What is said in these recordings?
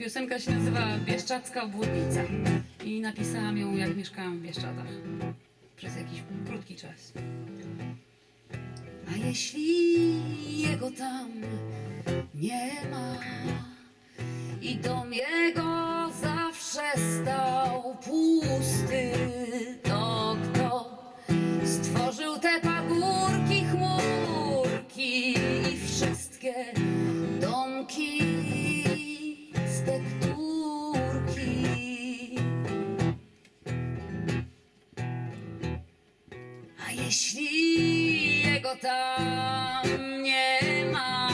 Piosenka się nazywa Bieszczacka obwodnica. I napisałam ją jak mieszkałam w Bieszczadach. Przez jakiś krótki czas. A jeśli jego tam nie ma i dom jego zawsze stał pusty, to kto stworzył te pagórki, chmurki i wszystkie domki A jeśli jego tam nie ma,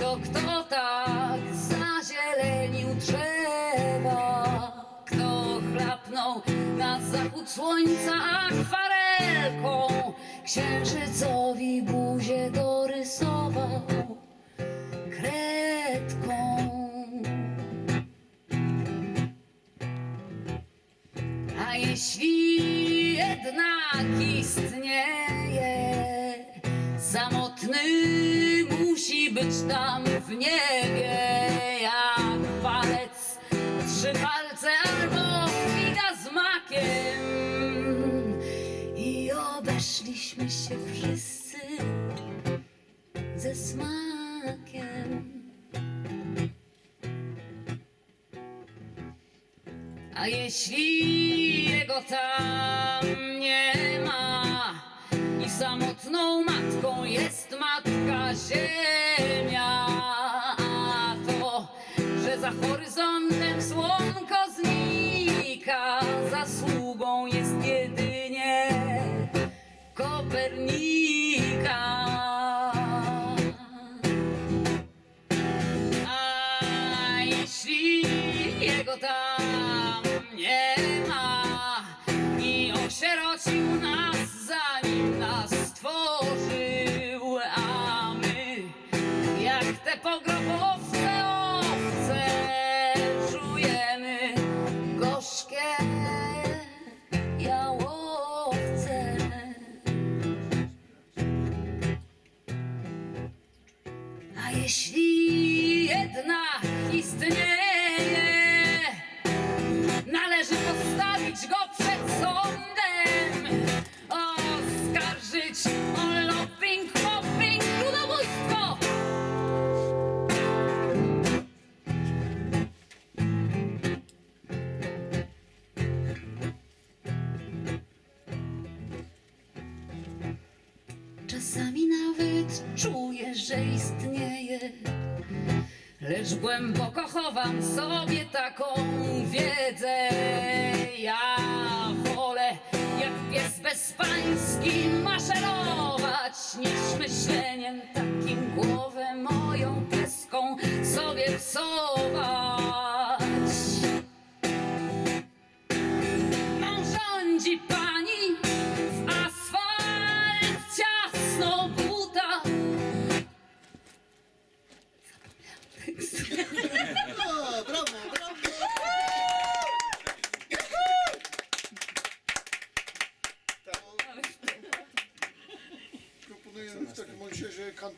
to kto tak zazielenił drzewa? Kto chlapnął na zachód słońca akwarelką? Księżycowi buzię dorysował kredką. A jeśli jednak istnieje, samotny musi być tam w niebie, jak palec, trzy palce albo figa z makiem. I obeszliśmy się wszyscy ze smakiem. A jeśli jego tam nie ma i samotną matką jest matka ziemia, a to, że za horyzontem słonko znika, zasługą jest jedynie Kopernika. A jeśli jego tam jeśli Czasami nawet czuję, że istnieje. Lecz głęboko chowam sobie taką wiedzę. Ja wolę jak pies bezpański maszerować,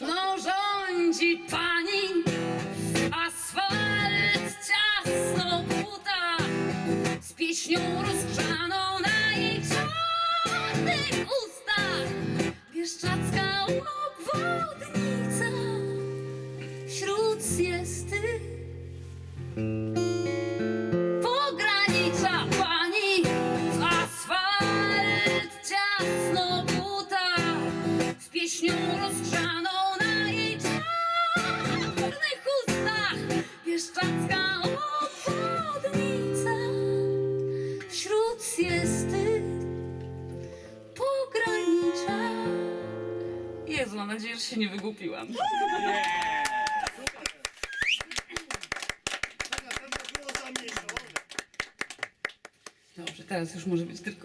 Mną rządzi pani asfalt ciasno buta z pieśnią rozgrzaną na jej czarnych ustach. Bieszczacka obwodnica wśród siesty. Siesty pogranicza. Jezu, mam nadzieję, że się nie wygłupiłam. Dobrze, teraz już może być tylko